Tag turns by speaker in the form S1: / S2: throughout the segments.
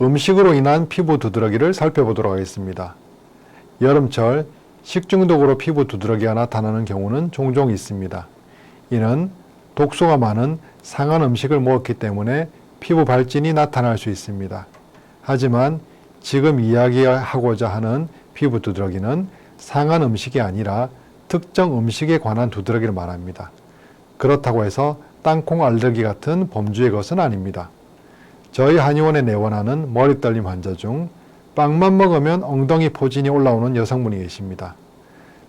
S1: 음식으로 인한 피부 두드러기를 살펴보도록 하겠습니다. 여름철 식중독으로 피부 두드러기가 나타나는 경우는 종종 있습니다. 이는 독소가 많은 상한 음식을 먹었기 때문에 피부 발진이 나타날 수 있습니다. 하지만 지금 이야기하고자 하는 피부 두드러기는 상한 음식이 아니라 특정 음식에 관한 두드러기를 말합니다. 그렇다고 해서 땅콩 알레르기 같은 범주의 것은 아닙니다. 저희 한의원에 내원하는 머리 떨림 환자 중 빵만 먹으면 엉덩이 포진이 올라오는 여성분이 계십니다.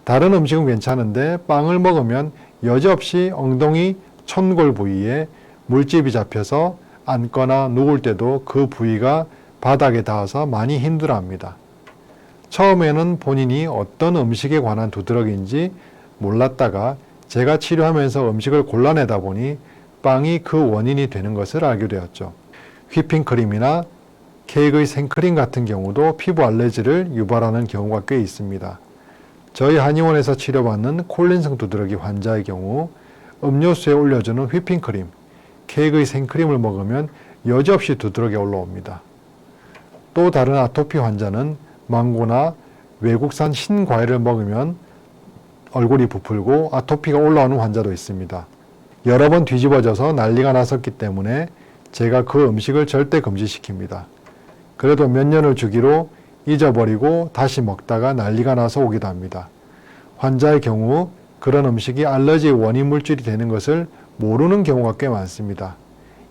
S1: 다른 음식은 괜찮은데 빵을 먹으면 여지없이 엉덩이 천골 부위에 물집이 잡혀서 앉거나 누울 때도 그 부위가 바닥에 닿아서 많이 힘들어합니다. 처음에는 본인이 어떤 음식에 관한 두드러기인지 몰랐다가 제가 치료하면서 음식을 골라내다 보니 빵이 그 원인이 되는 것을 알게 되었죠. 휘핑크림이나 케이크의 생크림 같은 경우도 피부 알레르기를 유발하는 경우가 꽤 있습니다. 저희 한의원에서 치료받는 콜린성 두드러기 환자의 경우 음료수에 올려주는 휘핑크림, 케이크의 생크림을 먹으면 여지없이 두드러기 올라옵니다. 또 다른 아토피 환자는 망고나 외국산 신과일을 먹으면 얼굴이 부풀고 아토피가 올라오는 환자도 있습니다. 여러 번 뒤집어져서 난리가 났었기 때문에 제가 그 음식을 절대 금지시킵니다. 그래도 몇 년을 주기로 잊어버리고 다시 먹다가 난리가 나서 오기도 합니다. 환자의 경우 그런 음식이 알러지의 원인 물질이 되는 것을 모르는 경우가 꽤 많습니다.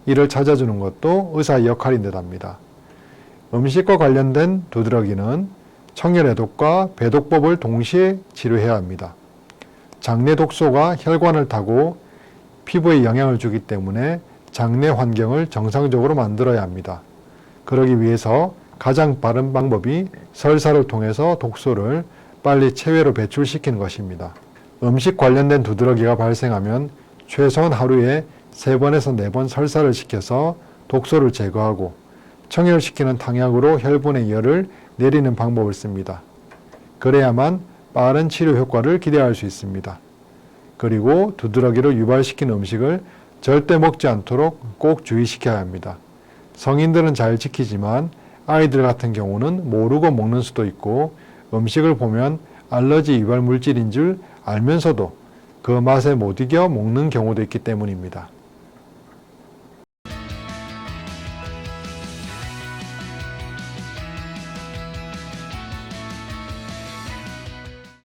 S1: 이를 찾아주는 것도 의사의 역할인 듯합니다. 음식과 관련된 두드러기는 청열해독과 배독법을 동시에 치료해야 합니다. 장내 독소가 혈관을 타고 피부에 영향을 주기 때문에 장내 환경을 정상적으로 만들어야 합니다. 그러기 위해서 가장 빠른 방법이 설사를 통해서 독소를 빨리 체외로 배출시키는 것입니다. 음식 관련된 두드러기가 발생하면 최소한 하루에 3번에서 4번 설사를 시켜서 독소를 제거하고 청열시키는 탕약으로 혈분의 열을 내리는 방법을 씁니다. 그래야만 빠른 치료 효과를 기대할 수 있습니다. 그리고 두드러기를 유발시키는 음식을 절대 먹지 않도록 꼭 주의시켜야 합니다. 성인들은 잘 지키지만 아이들 같은 경우는 모르고 먹는 수도 있고 음식을 보면 알러지 유발 물질인 줄 알면서도 그 맛에 못 이겨 먹는 경우도 있기 때문입니다.